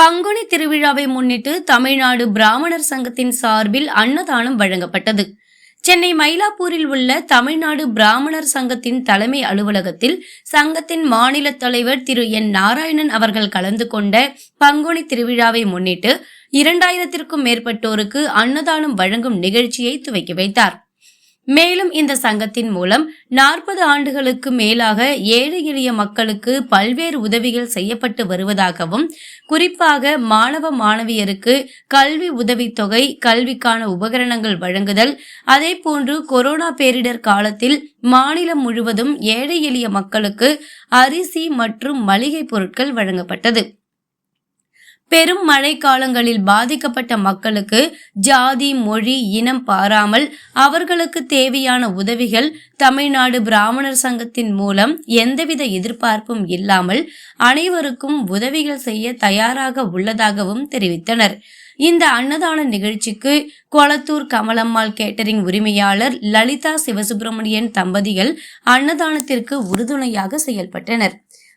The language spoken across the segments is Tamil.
பங்குனி திருவிழாவை முன்னிட்டு தமிழ்நாடு பிராமணர் சங்கத்தின் சார்பில் அன்னதானம் வழங்கப்பட்டது. சென்னை மயிலாப்பூரில் உள்ள தமிழ்நாடு பிராமணர் சங்கத்தின் தலைமை அலுவலகத்தில் சங்கத்தின் மாநில தலைவர் திரு. என். நாராயணன் அவர்கள் கலந்து கொண்ட பங்குனி திருவிழாவை முன்னிட்டு இரண்டாயிரத்திற்கும் மேற்பட்டோருக்கு அன்னதானம் வழங்கும் நிகழ்ச்சியை துவக்கி வைத்தார். மேலும் இந்த சங்கத்தின் மூலம் நாற்பது ஆண்டுகளுக்கு மேலாக ஏழை எளிய மக்களுக்கு பல்வேறு உதவிகள் செய்யப்பட்டு வருவதாகவும் குறிப்பாக மாணவ மாணவியருக்கு கல்வி உதவித்தொகை கல்விக்கான உபகரணங்கள் வழங்குதல் அதேபோன்று கொரோனா பேரிடர் காலத்தில் மாநிலம் முழுவதும் ஏழை எளிய மக்களுக்கு அரிசி மற்றும் மளிகை பொருட்கள் வழங்கப்பட்டது. பெரும் மழை காலங்களில் பாதிக்கப்பட்ட மக்களுக்கு ஜாதி மொழி இனம் பாராமல் அவர்களுக்கு தேவையான உதவிகள் தமிழ்நாடு பிராமணர் சங்கத்தின் மூலம் எந்தவித எதிர்பார்ப்பும் இல்லாமல் அனைவருக்கும் உதவிகள் செய்ய தயாராக உள்ளதாகவும் தெரிவித்தனர். இந்த அன்னதான நிகழ்ச்சிக்கு கொளத்தூர் கமலம்மாள் கேட்டரிங் உரிமையாளர் லலிதா சிவசுப்பிரமணியன் தம்பதிகள் அன்னதானத்திற்கு உறுதுணையாக செயல்பட்டனர்.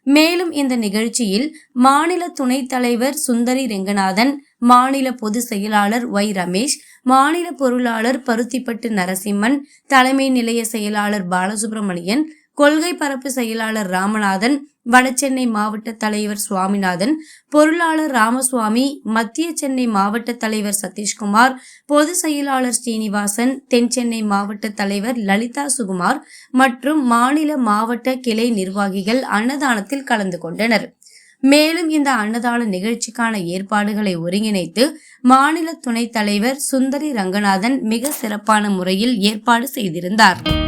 மேலும் இந்த நிகழ்ச்சியில் மாநில துணைத் தலைவர் சுந்தரி ரெங்கநாதன் மாநில பொதுச் செயலாளர் ஒய் ரமேஷ் மாநில பொருளாளர் பருத்திப்பட்டு நரசிம்மன் தலைமை நிலைய செயலாளர் பாலசுப்ரமணியன் கொள்கை பரப்பு செயலாளர் ராமநாதன் வடசென்னை மாவட்ட தலைவர் சுவாமிநாதன் பொருளாளர் ராமசுவாமி மத்திய சென்னை மாவட்ட தலைவர் சதீஷ்குமார் பொது செயலாளர் ஸ்ரீனிவாசன் தென் சென்னை மாவட்ட தலைவர் லலிதா சுகுமார் மற்றும் மாநில மாவட்ட கிளை நிர்வாகிகள் அன்னதானத்தில் கலந்து கொண்டனர். மேலும் இந்த அன்னதான நிகழ்ச்சிக்கான ஏற்பாடுகளை ஒருங்கிணைத்து மாநில துணைத் தலைவர் சுந்தரி ரங்கநாதன் மிக சிறப்பான முறையில் ஏற்பாடு செய்திருந்தார்.